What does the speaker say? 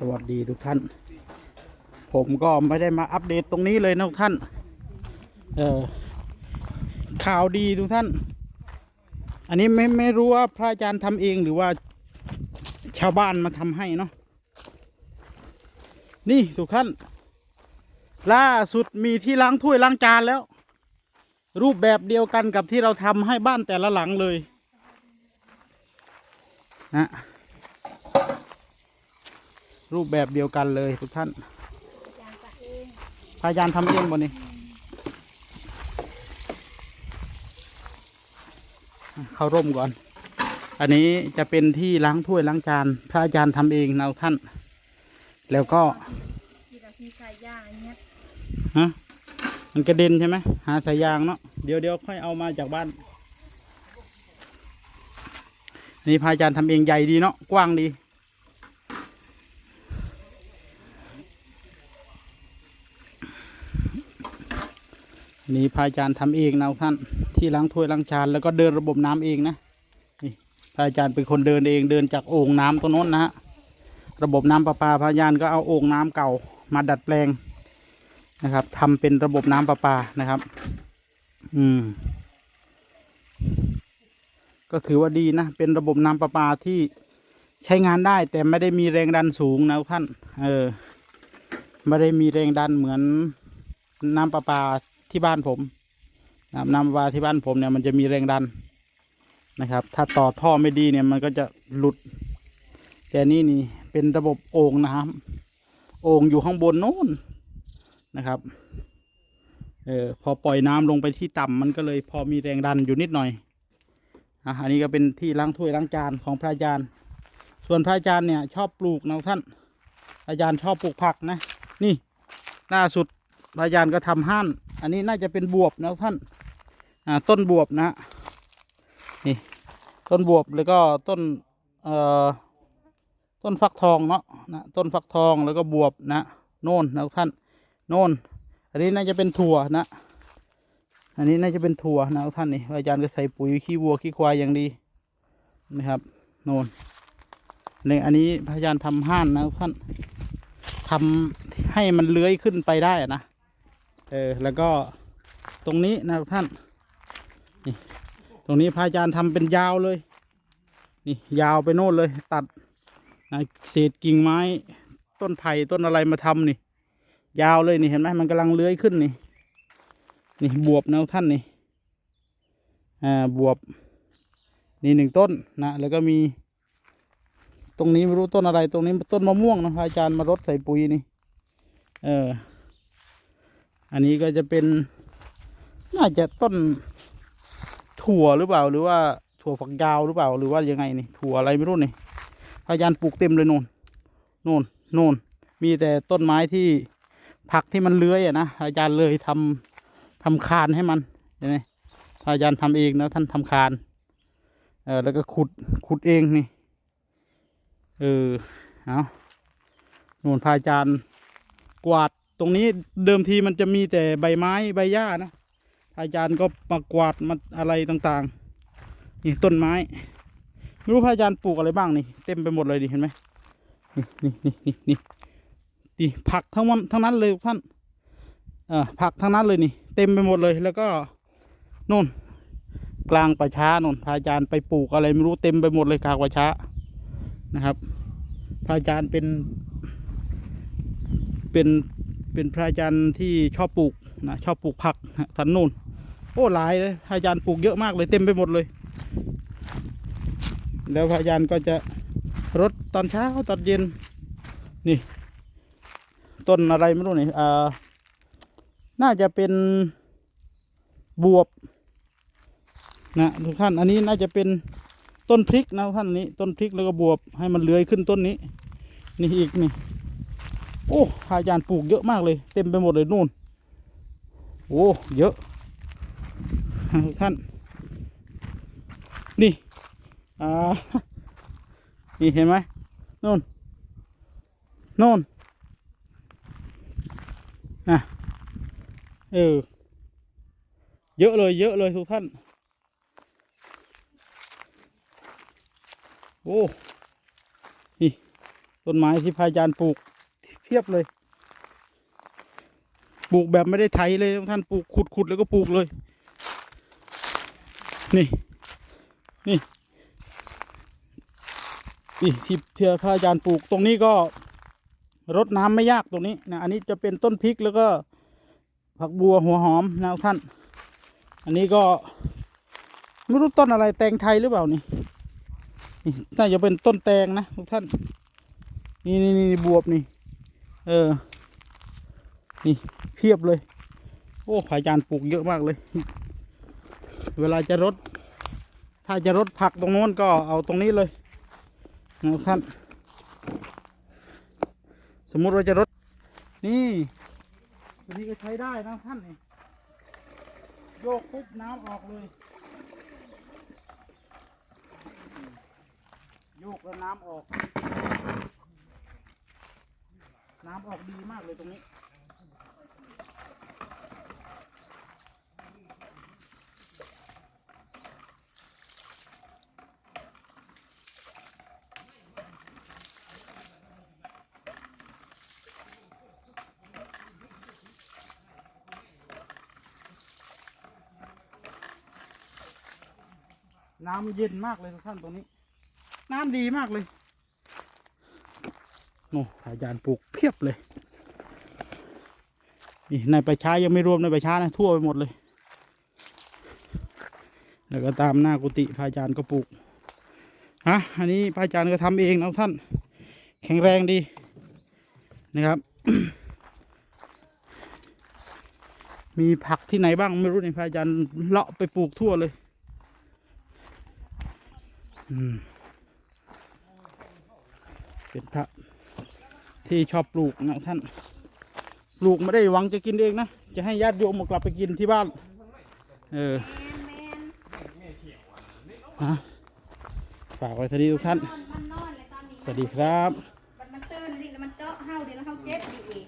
สวัสดีทุกท่าน ผมก็ไม่ได้มาอัปเดตตรงนี้เลยนะทุกท่าน เออข่าวดีทุกท่าน อันนี้ไม่ไม่รู้ว่าพระอาจารย์ทำเองหรือว่าชาวบ้านมาทำให้เนาะ นี่ทุกท่าน ล่าสุดมีที่ล้างถ้วยล้างจานแล้ว รูปแบบเดียวกันกับที่เราทำให้บ้านแต่ละหลังเลยนะ รูปแบบเดียวกันเลยทุกท่านพระอาจารย์ทำเองบนนี้ เข้าร่มก่อน อันนี้จะเป็นที่ล้างถ้วยล้างจาน พระอาจารย์ทำเองนะท่าน แล้วก็ที่เราที่ใส่ย่างอันเนี้ยฮะมันกระเด็นใช่ไหมหาสายยางเนาะเดี๋ยวเดี๋ยวค่อยเอามาจากบ้านอันนี้พระอาจารย์ทำเองใหญ่ดีเนาะกว้างดี นี่พระอาจารย์ทำเองนะท่านที่ล้างถ้วยล้างจานแล้วก็เดินระบบน้ำเองนะนี่พระอาจารย์เป็นคนเดินเองเดินจากโอ่งน้ำตรงโน้นนะฮะระบบน้ำประปาพาจารย์ก็เอาโอ่งน้ำเก่ามาดัดแปลงนะครับทำเป็นระบบน้ำประปานะครับ อืม ก็ถือว่าดีนะเป็นระบบน้ำประปาที่ใช้งานได้แต่ไม่ได้มีแรงดันสูงนะท่าน เออไม่ได้มีแรงดันเหมือนน้ำประปา ที่บ้านผมน้ำน้ำประปาที่บ้านผมเนี่ยมันจะมีแรงดันนะครับ ถ้าต่อท่อไม่ดีเนี่ยมันก็จะหลุด แต่นี่นี่เป็นระบบโอ่งนะครับโอ่งอยู่ข้างบนโน้นนะครับเออพอปล่อยน้ำลงไปที่ต่ำมันก็เลยพอมีแรงดันอยู่นิดหน่อยอะอันนี้ก็เป็นที่ล้างถ้วยล้างจานของพระอาจารย์ ส่วนพระอาจารย์เนี่ยชอบปลูกนะท่านอาจารย์ชอบปลูกผักนะ นี่ล่าสุดพระอาจารย์ก็ทำห้าน อันนี้น่าจะเป็นบวบนะท่านอ่าต้นบวบนะนี่ต้นบวบแล้วก็ต้นเอ่อต้นฟักทองเนาะนะต้นฟักทองแล้วก็บวบนะโน่นนะท่านโน่น อันนี้น่าจะเป็นถั่วนะ อันนี้น่าจะเป็นถั่วนะท่านนี่พระอาจารย์ก็ใส่ปุ๋ยขี้วัวขี้ควายอย่างดีนะครับโน่นนี่อันนี้พระอาจารย์ทำห้านนะท่านทำให้มันเลื้อยขึ้นไปได้นะ เออแล้วก็ตรงนี้นะท่านนี่ตรงนี้พระอาจารย์ทำเป็นยาวเลย นี่ยาวไปโน่นเลย ตัดนะเศษกิ่งไม้ ต้นไผ่ต้นอะไรมาทำนี่ ยาวเลยนี่เห็นไหมมันกำลังเลื้อยขึ้นนี่ นี่บวบนะท่านนี่อ่าบวบ นี่หนึ่งต้นนะแล้วก็มีตรงนี้ไม่รู้ต้นอะไร ตรงนี้ต้นมะม่วงนะพระอาจารย์มารดใส่ปุ๋ยนี่ เออ อันนี้ก็จะเป็น น่าจะต้นถั่วหรือเปล่า หรือว่าถั่วฝักยาวหรือเปล่า หรือว่ายังไงนี่ถั่วอะไรไม่รู้นี่พระอาจารย์ปลูกเต็มเลยโน่นโน่นโน่นมีแต่ต้นไม้ที่ผักที่มันเลื้อยอะนะอาจารย์เลยทำทำคานให้มันเห็นไหมอาจารย์ทำเองนะท่านทำคานเออแล้วก็ขุดขุดเองนี่เออเอาโน่นพระอาจารย์กวาด ตรงนี้เดิมทีมันจะมีแต่ใบไม้ใบหญ้านะอาจารย์ก็มากวาดมาอะไรต่างๆ นี่ต้นไม้ ไม่รู้พระอาจารย์ปลูกอะไรบ้างนี่ เต็มไปหมดเลยดิเห็นไหมนี่นี่นี่นี่นี่ผักทั้งวันทั้งนั้นเลยทุกท่านเอ่อผักทั้งนั้นเลยนี่ เต็มไปหมดเลยแล้วก็นู่นกลางป่าช้านู่นพระอาจารย์ไปปลูกอะไรไม่รู้เต็มไปหมดเลยกลางป่าช้านะครับพระอาจารย์เป็น เป็น เป็นพระอาจารย์ที่ชอบปลูกนะชอบปลูกผักสันนูนโอ้หลายเลยพระอาจารย์ปลูกเยอะมากเลยเต็มไปหมดเลย แล้วพระอาจารย์ก็จะรถตอนเช้าตอนเย็นนี่ต้นอะไรไม่รู้นี่อ่าน่าจะเป็นบวบนะทุกท่านอันนี้น่าจะเป็นต้นพริกนะท่านนี้ต้นพริกแล้วก็บวบให้มันเลื้อยขึ้นต้นนี้ นี่อีกนี่ โอ้พาจารย์ปลูกเยอะมากเลย เต็มไปหมดเลยนู่น โอ้เยอะทุกท่าน นี่ อ่า นี่เห็นไหมนู่นนู่นนะเออ เยอะเลยเยอะเลยทุกท่าน โอ้ นี่ ต้นไม้ที่พาจารย์ปลูก เพียบเลย ปลูกแบบไม่ได้ไถเลยท่านปลูกขุดขุดแล้วก็ปลูกเลย นี่ นี่นี่ที่เที่พระอาจารย์ปลูกตรงนี้ก็รดน้ำไม่ยากตรงนี้นะอันนี้จะเป็นต้นพริกแล้วก็ผักบัวหัวหอมนะท่าน อันนี้ก็ไม่รู้ต้นอะไรแตงไทยหรือเปล่านี่นี่น่าจะเป็นต้นแตงนะทุกท่าน นี่นี่นี่บวบนี่ เออ นี่เพียบเลย โอ้พระอาจารย์ปลูกเยอะมากเลย เวลาจะรด ถ้าจะรดผักตรงโน้นก็เอาตรงนี้เลยนะทุกท่าน สมมุติว่าจะรด นี่ตัวนี้ก็ใช้ได้นะท่านนี่โยกปุ๊บน้ำออกเลย โยกแล้วน้ำออก น้ำออกดีมากเลยตรงนี้ น้ำเย็นมากเลยทุกท่านตรงนี้ น้ำดีมากเลย โอ้อาจารย์ปลูกเพียบเลยนี่ในประชายังไม่รวมในประชานะทั่วไปหมดเลย แล้วก็ตามหน้ากุฏิพระอาจารย์ก็ปลูกฮะอันนี้พระอาจารย์ก็ทำเองนะท่าน แข็งแรงดีนะครับ มีผักที่ไหนบ้างไม่รู้นี่พระอาจารย์เลาะไปปลูกทั่วเลยอืมเป็นพระ ที่ชอบปลูกนะท่าน ปลูกไม่ได้หวังจะกินเองนะ จะให้ญาติโยมเอากลับไปกินที่บ้าน เออฮะฝากไว้ทีนี้ทุกท่าน สวัสดีครับ มันมันตื่นดิแล้วมันเจาะเฮาเดี๋ยวแล้วเฮาเจ็บอีก